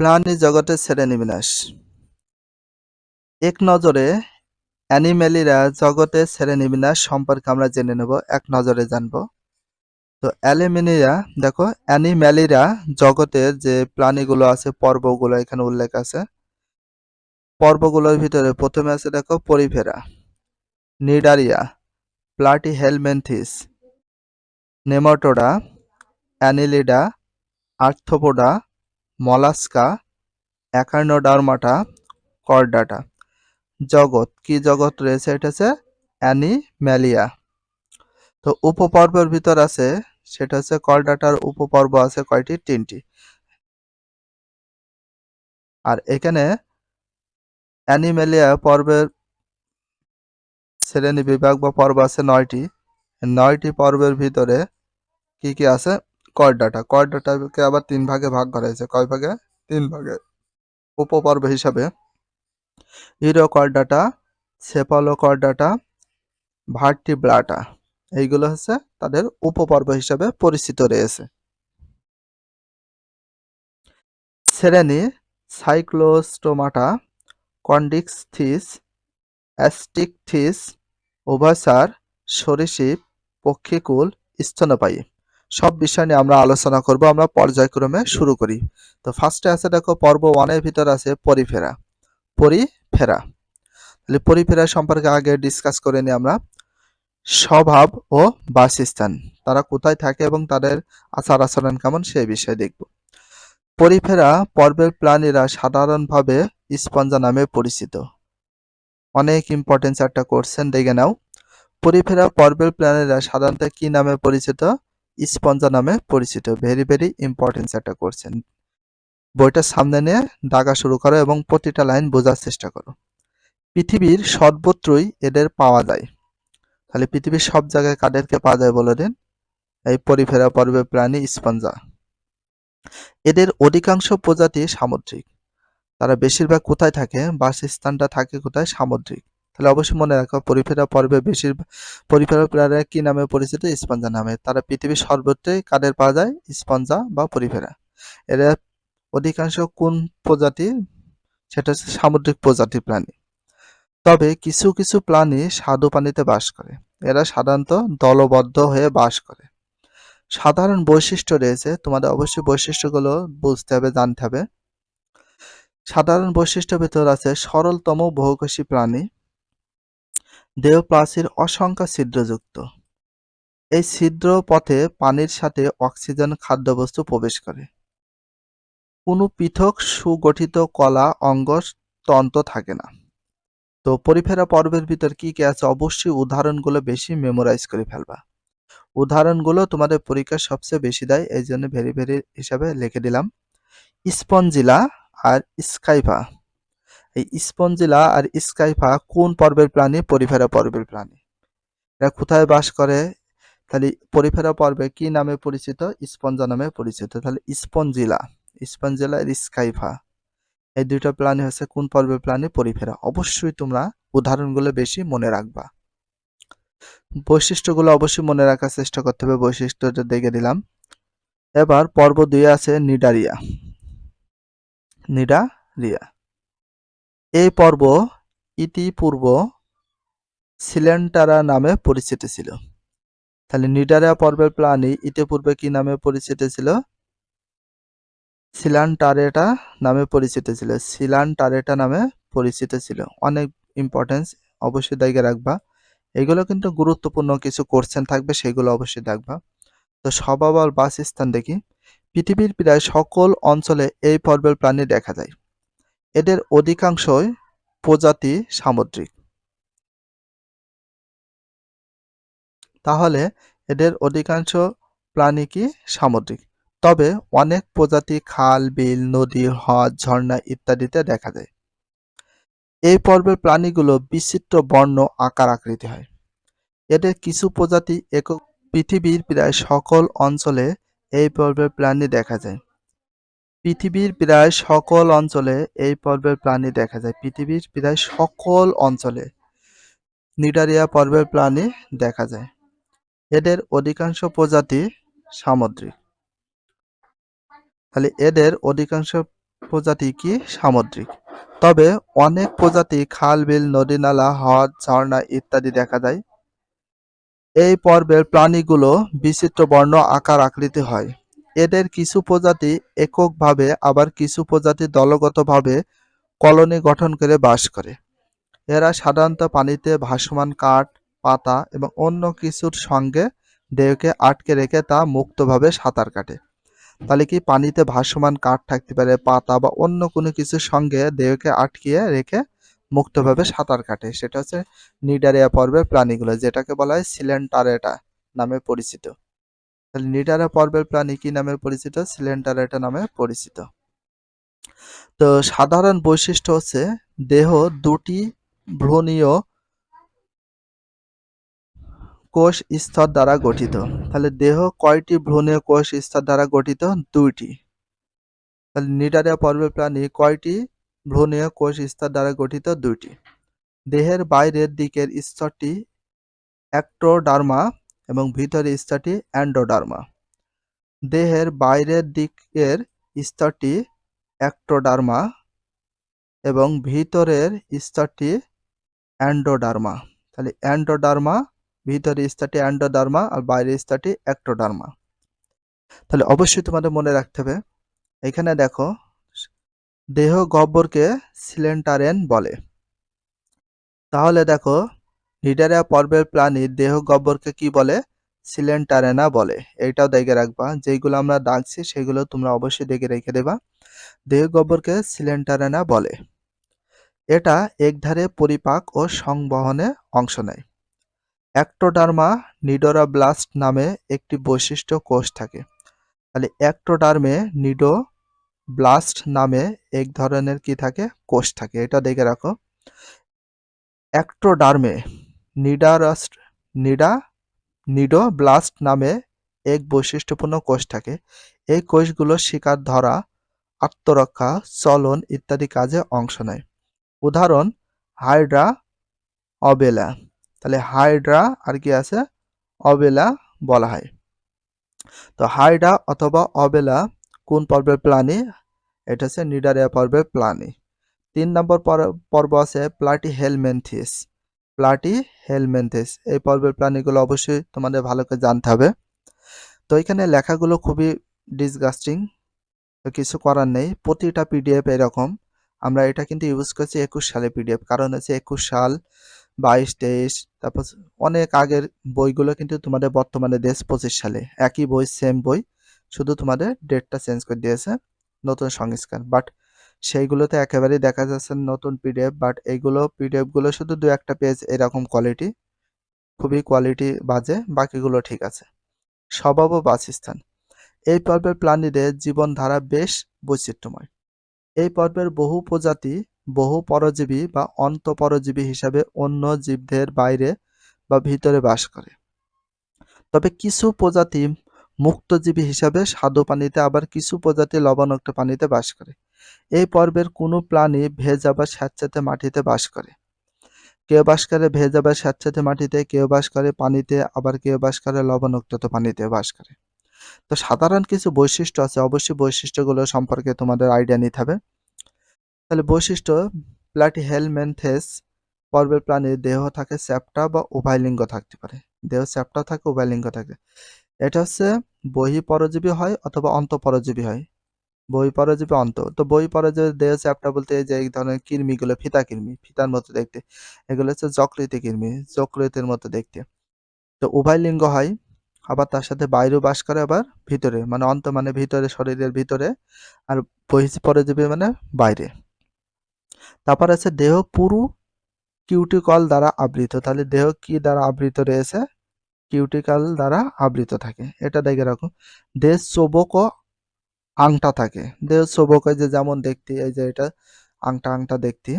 প্রাণী জগতের শ্রেণীবিন্যাস এক নজরে অ্যানিমেলিরা জগতের শ্রেণীবিন্যাস সম্পর্কে আমরা জেনে নেব, এক নজরে জানব। তো অ্যালিমিনিরা দেখো অ্যানিম্যালিরা জগতের যে প্রাণীগুলো আছে, পর্বগুলো এখানে উল্লেখ আছে। পর্বগুলোর ভিতরে প্রথমে আছে, দেখো Porifera Cnidaria Platyhelminthes Nematoda, Annelida Arthropoda Mollusca Echinodermata Chordata. জগৎ, কি জগৎ রয়েছে এটা হচ্ছে অ্যানিম্যালিয়া তো উপপর্বের ভিতর আছে, সেটা হচ্ছে করডাটার উপপর্ব আছে কয়টি? তিনটি। আর এখানে অ্যানিম্যালিয়া পর্বের শ্রেণি বিভাগ বা পর্ব আছে নয়টি। নয়টি পর্বের ভিতরে কি কি আছে? করডাটা করডাটাকে আবার তিন ভাগে ভাগ করা হয়েছে। কয় ভাগে? তিন ভাগে। উপপর্ব হিসাবে Urochordata Cephalochordata Vertebrata এইগুলো হচ্ছে তাদের উপপর্ব হিসাবে পরিচিত রয়েছে। শ্রেণি, সাইক্লোস্টোমাটা, কন্ডিক্সথিস, অ্যাস্টিকথিস উভয়সার সরীসৃপ পক্ষীকুল, স্তন্যপায়ী। সব বিষয় নিয়ে আমরা আলোচনা করব, আমরা পর্যায়ক্রমে শুরু করি। তো ফার্স্টে আছে দেখো, পর্ব ওয়ানের ভিতর আছে পরিফেরা। পরিফেরা। তাহলে পরিফেরা সম্পর্কে আগে ডিসকাস করে নিই আমরা। স্বভাব ও বাসস্থান, তারা কোথায় থাকে এবং তাদের আচার আচরণ কেমন সেই বিষয়ে দেখব। পরিফেরা পর্বের প্রাণীরা সাধারণভাবে স্পঞ্জা নামে পরিচিত। অনেক ইম্পর্টেন্স একটা কোশ্চেন দেখে নাও। পরিফেরা পর্বের প্রাণীরা সাধারণত কি নামে পরিচিত? স্পঞ্জা নামে পরিচিত। ভেরি ভেরি ইম্পর্টেন্স একটা কোশ্চেন বইটা সামনে নিয়ে দাগা শুরু করো এবং প্রতিটা লাইন বোঝার চেষ্টা করো। পৃথিবীর সর্বত্রই এদের পাওয়া যায়। তাহলে পৃথিবীর সব জায়গায় কাদেরকে পাওয়া যায় বলে দিন? এই পরিফেরা পর্বে প্রাণী স্পঞ্জা। এদের অধিকাংশ প্রজাতি সামুদ্রিক। তারা বেশিরভাগ কোথায় থাকে? বাসস্থানটা থাকে কোথায়? সামুদ্রিক। তাহলে অবশ্যই মনে রাখো, পরিফেরা পর্বে বেশির পরিফেরা প্রাণীরা কি নামে পরিচিত স্পঞ্জা নামে। তারা পৃথিবীর সর্বত্রই কাদের পাওয়া যায়? স্পঞ্জা বা পরিফেরা। এরা অধিকাংশ কোন প্রজাতি? সেটা হচ্ছে সামুদ্রিক প্রজাতির প্রাণী। তবে কিছু কিছু প্রাণী স্বাদু পানিতে বাস করে। এরা সাধারণত দলবদ্ধ হয়ে বাস করে। সাধারণ বৈশিষ্ট্য রয়েছে, তোমাদের অবশ্যই বৈশিষ্ট্যগুলো বুঝতে হবে, জানতে হবে। সাধারণ বৈশিষ্ট্য ভিতর আছে সরলতম বহুকোষী প্রাণী। দেহপ্রাচীর অসংখ্য ছিদ্রযুক্ত। এই ছিদ্র পথে পানির সাথে অক্সিজেন খাদ্যবস্তু প্রবেশ করে। কোনো পৃথক সুগঠিত কলা অঙ্গ তন্ত্র থাকে না। তো পরিফেরা পর্বের ভিতর কি কি আছে অবশ্যই উদাহরণগুলো বেশি মেমোরাইজ করে ফেলবা। উদাহরণগুলো তোমাদের পরীক্ষার সবচেয়ে বেশি দেয়, এই জন্য ভেরি ভেরি হিসাবে লিখে দিলাম। স্পঞ্জিলা আর স্কাইফা এই স্পঞ্জিলা আর স্কাইফা কোন পর্বের প্রাণী? পরিফেরা পর্বের প্রাণী। এরা কোথায় বাস করে? তাহলে পরিফেরা পর্বে কি নামে পরিচিত? স্পঞ্জা নামে পরিচিত। তাহলে স্পঞ্জিলা স্পঞ্জিলা আর স্কাইফা। এই দুইটা প্রাণী হচ্ছে কোন পর্বের প্রাণী? পরিফেরা। অবশ্যই তোমরা উদাহরণগুলো বেশি মনে রাখবা। বৈশিষ্ট্যগুলো অবশ্যই মনে রাখার চেষ্টা করতে হবে। বৈশিষ্ট্যটা দেখে দিলাম এবার পর্ব দুই আছে নিডারিয়া। নিডারিয়া। এই পর্ব ইতিপূর্ব সিলেন্টারা নামে পরিচিত ছিল। তাহলে নিডারিয়া পর্বের প্রাণী ইতিপূর্বে কি নামে পরিচিত ছিল? সিলান্টারেটা নামে পরিচিত ছিল। সিলান্টারেটা নামে পরিচিত ছিল। অনেক ইম্পর্টেন্স অবশ্যই দেখে রাখবা। এগুলো কিন্তু গুরুত্বপূর্ণ কিছু কোশ্চেন থাকবে, সেগুলো অবশ্যই দেখবা তো স্বভাব বাসস্থান দেখি। পৃথিবীর প্রায় সকল অঞ্চলে এই পর্বের প্রাণী দেখা যায়। এদের অধিকাংশই প্রজাতি সামুদ্রিক। তাহলে এদের অধিকাংশ প্রাণী কি সামুদ্রিক? তবে অনেক প্রজাতি খাল, বিল, নদী, হ্রদ, ঝর্ণা ইত্যাদিতে দেখা যায়। এই পর্বের প্রাণীগুলো বিচিত্র বর্ণ, আকার, আকৃতি হয়। এদের কিছু প্রজাতি একক পৃথিবীর প্রায় সকল অঞ্চলে এই পর্বের প্রাণী দেখা যায়। পৃথিবীর প্রায় সকল অঞ্চলে এই পর্বের প্রাণী দেখা যায়। পৃথিবীর প্রায় সকল অঞ্চলে নিডারিয়া পর্বের প্রাণী দেখা যায়। এদের অধিকাংশ প্রজাতি সামুদ্রিক। তাহলে এদের অধিকাংশ প্রজাতি কি? সামুদ্রিক। তবে অনেক প্রজাতি খাল, বিল, নদী, নালা, হ্রদ, ঝর্ণা ইত্যাদি দেখা যায়। এই পর্বের প্রাণীগুলো বিচিত্র বর্ণ, আকার, আকৃতি হয়। এদের কিছু প্রজাতি এককভাবে, আবার কিছু প্রজাতি দলগতভাবে কলোনি গঠন করে বাস করে। এরা সাধারণত পানিতে ভাসমান কাঠ, পাতা এবং অন্য কিছুর সঙ্গে দেহকে আটকে রেখে তা মুক্তভাবে সাঁতার কাটে। তাহলে কি পানিতে ভাসমান কাঠ থাকতে পারে, পাতা বা অন্য কোনো কিছুর সঙ্গে দেহকে আটকিয়ে রেখে মুক্তভাবে সাঁতার কাটে? সেটা হচ্ছে নিডারিয়া পর্বের প্রাণীগুলো, যেটাকে বলা হয় সিলেন্টারেটা নামে পরিচিত। নিডারিয়া পর্বের প্রাণী কি নামে পরিচিত? সিলেন্টারেটা নামে পরিচিত। তো সাধারণ বৈশিষ্ট্য হচ্ছে দেহ দুটি ভ্রূণীয় কোষ স্তর দ্বারা গঠিত। তাহলে দেহ কয়টি ভ্রূণীয় কোষ স্তর দ্বারা গঠিত? দুইটি। তাহলে নিডারিয়া পর্বের প্রাণী কয়টি ভ্রূণীয় কোষ স্তর দ্বারা গঠিত? দুইটি। দেহের বাইরের দিকের স্তরটি অ্যাক্টোডার্মা এবং ভিতরের স্তরটি অ্যান্ডোডার্মা। দেহের বাইরের দিকের স্তরটি অ্যাক্টোডার্মা এবং ভিতরের স্তরটি অ্যান্ডোডার্মা। তাহলে অ্যান্ডোডার্মা, ভিতরের স্তরটি অ্যান্ডোডার্মা আর বাইরের স্তরটি অ্যাক্টোডার্মা। তাহলে অবশ্যই তোমাদের মনে রাখতে হবে, এখানে দেখো, দেহ গহ্বরকে সিলেন্টারেন বলে। তাহলে দেখো নিডারিয়া পর্বের প্রাণী দেহ গহ্বরকে কি বলে? সিলেন্টারেনা বলে। এইটাও দেখে রাখবা যেগুলো আমরা দাগছি সেগুলো তোমরা অবশ্যই দেখে রেখে দেবা। দেহ গহ্বরকে সিলেন্টারেনা বলে। এটা একধারে পরিপাক ও সংবহনে অংশ নেয়। অ্যাক্টোডার্মা নিডোরাব্লাস্ট নামে একটি বৈশিষ্ট্য কোষ থাকে। তাহলে অ্যাক্টোডার্মে নিডো ব্লাস্ট নামে এক ধরনের কি থাকে? কোষ থাকে। এটা দেখে রাখো। অ্যাক্টোডার্মে নিডারাস্ট, নিডা নিডো ব্লাস্ট নামে এক বৈশিষ্ট্যপূর্ণ কোষ থাকে। এই কোষগুলো শিকার ধরা, আত্মরক্ষা, চলন ইত্যাদি কাজে অংশ নেয়। উদাহরণ, হাইড্রা অবেলা। তাহলে হাইড্রা আর কি আছে? অবেলা বলা হয়। তো হাইড্রা অথবা অবেলা কোন পর্বের প্রাণী? এটা হচ্ছে নিডারিয়া পর্বের প্রাণী। তিন নম্বর পর্ব আছে প্লাটি হেলমেন্থিস প্লাটি হেলমেন্থিস। এই পর্বের প্রাণীগুলো অবশ্যই তোমাদের ভালো করে জানতে হবে। তো এখানে লেখাগুলো খুবই ডিসগাস্টিং কিছু করার নেই। প্রতিটা পিডিএফ এরকম। আমরা এটা কিন্তু ইউজ করছি একুশ সালে পিডিএফ কারণ হচ্ছে একুশ সাল, বাইশ, তেইশ, তারপর অনেক আগের বইগুলো কিন্তু তোমাদের বর্তমানে দেশ পঁচিশ সালে। একই বই সেম বই, শুধু তোমাদের ডেটটা চেঞ্জ করে দিয়েছে, নতুন সংস্কার বাট সেইগুলোতে একেবারেই দেখা যাচ্ছে নতুন পিডিএফ বাট এইগুলো পিডিএফগুলো শুধু দু একটা পেজ এরকম কোয়ালিটি খুবই কোয়ালিটি বাজে, বাকিগুলো ঠিক আছে। স্বভাব ও বাসস্থান। এই পর্বের প্রাণীদের জীবনধারা বেশ বৈচিত্র্যময়। এই পর্বের বহু প্রজাতি বহু পরজীবী বা অন্তঃপরজীবী হিসাবে অন্য জীবদের বাইরে বা ভিতরে বাস করে। তবে কিছু প্রজাতি মুক্তজীবী হিসাবে স্বাদু পানিতে, আবার কিছু প্রজাতি লবণাক্ত পানিতে বাস করে। এই পর্বের কোনো প্রাণী ভেজা বা স্যাঁতস্যাঁতে মাটিতে বাস করে। কেউ বাস করে ভেজা বা স্যাঁতস্যাঁতে মাটিতে, কেউ বাস করে পানিতে, আবার কেউ বাস করে লবণাক্ত পানিতে বাস করে। তো সাধারণ কিছু বৈশিষ্ট্য আছে, অবশ্যই বৈশিষ্ট্যগুলো সম্পর্কে তোমাদের আইডিয়া নিতে হবে। তাহলে বৈশিষ্ট্য প্লাটিহেলমেন্থেস পর্বের প্রাণীর দেহ থাকে চ্যাপ্টা বা উভয়লিঙ্গ থাকতে পারে। দেহ চ্যাপ্টা থাকে, উভয়লিঙ্গ থাকে। এটা হচ্ছে বহি পরজীবী হয় অথবা অন্তঃপরজীবী হয়। বই পরজীবী অন্ত। তো বই পরজীবী দেহ চ্যাপ্টা বলতে যে এই ধরনের কৃমিগুলো ফিতা কৃমি, ফিতার মতো দেখতে। এগুলো হচ্ছে যকৃতি কৃমি যকৃতির মতো দেখতে। তো উভয় লিঙ্গ হয়, আবার তার সাথে বাইরেও বাস করে আবার ভিতরে মানে অন্ত মানে ভিতরে, শরীরের ভিতরে, আর বহি পরজীবী মানে বাইরে। তারপর আছে দেহ পুরু কিউটিকল দ্বারা আবৃত। তাহলে দেহ কি দ্বারা আবৃত রয়েছে? কিউটিকাল দ্বারা আবৃত থাকে। এটা দেখে রাখো। দেহ চোবক আংটা থাকে। দেহ চোবক যে যেমন দেখতে, এই যে এটা আংটা আংটা দেখতে,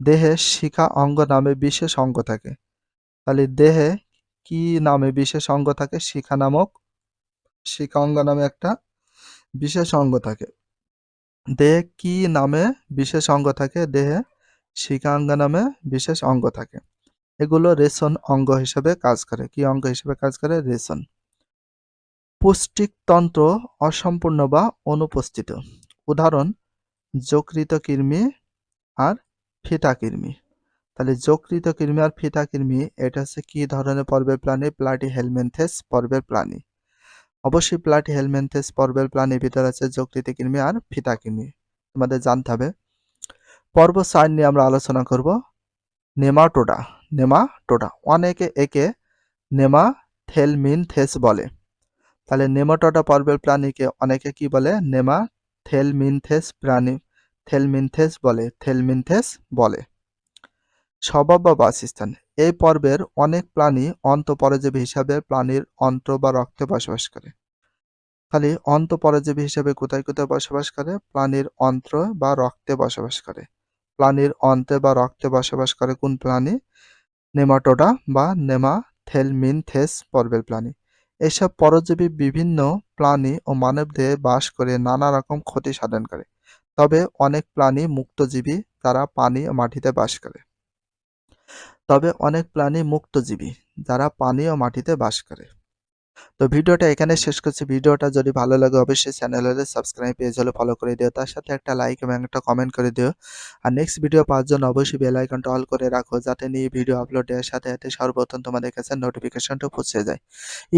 দেহে শিখা অঙ্গ নামে বিশেষ অঙ্গ থাকে। তাহলে দেহে কি নামে বিশেষ অঙ্গ থাকে? শিখা নামক, শিখা অঙ্গ নামে একটা বিশেষ অঙ্গ থাকে। দেহে কি নামে বিশেষ অঙ্গ থাকে? দেহে শিখাঙ্গ নামে বিশেষ অঙ্গ থাকে। এগুলো রেশন অঙ্গ হিসেবে কাজ করে। কি অঙ্গ হিসেবে কাজ করে? রেশন। পুষ্টিকতন্ত্র অসম্পূর্ণ বা অনুপস্থিত। উদাহরণ যকৃত কৃমি আর ফিতা কৃমি তাহলে যকৃত কৃমি আর ফিতা কৃমি এটা হচ্ছে কি ধরনের পর্বের প্রাণী? প্লাটি হেলমেন্থেস পর্বের প্রাণী। অবশ্যই প্লাটি হেলমেন্থেস পর্বের প্রাণীর ভিতরে আছে যকৃত কৃমি আর ফিতা কৃমি তোমাদের জানতে হবে। পর্ব সাইন নিয়ে আমরা আলোচনা করব। নেমাটোডা। নেমাটোডা। অনেকে একে নেমাথেলমিনথেস বলে। তাহলে নেমাটোডা পর্বের প্রাণীকে অনেকে কি বলে? নেমা থেলমিনথেস প্রাণী। থেলমিনথেস বলে থেলমিনথেস বলে। স্বভাব বা বাসস্থান। এই পর্বের অনেক প্রাণী অন্তঃপরজীবী হিসাবে প্রাণীর অন্ত্র বা রক্তে বসবাস করে। খালি অন্তঃপরজীবী হিসাবে কোথায় কোথায় বসবাস করে? প্রাণীর অন্ত্র বা রক্তে বসবাস করে। প্রাণীর অন্ত্রে বা রক্তে বসবাস করে কোন প্রাণী? নেমাটোডা বা নেমাথেলমিনথেস পর্বের প্রাণী। এসব পরজীবী বিভিন্ন প্রাণী ও মানবদেহে বাস করে নানা রকম ক্ষতি সাধন করে। তবে অনেক প্রাণী মুক্তজীবী তারা পানি ও মাটিতে বাস করে। তবে অনেক প্রাণী মুক্তজীবী যারা পানি ও মাটিতে বাস করে। তো ভিডিওটা এখানে শেষ করছি। ভিডিওটা যদি ভালো লাগে অবশ্যই চ্যানেলে সাবস্ক্রাইব পেজ হলে ফলো করে দিও। তার সাথে একটা লাইক এবং একটা কমেন্ট করে দিও। আর নেক্সট ভিডিও পাওয়ার জন্য অবশ্যই বেল আইকনটা অল করে রাখো যাতে নিয়ে ভিডিও আপলোড দেওয়ার সাথে সাথে সর্বপ্রথম তোমাদের কাছে নোটিফিকেশনটা পৌঁছে যায়।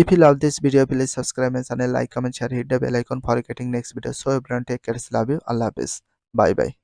If you love this video please subscribe my channel like comment share hit the bell for getting next video so everyone take care love you আল্লাহ হাফেজ বাই বাই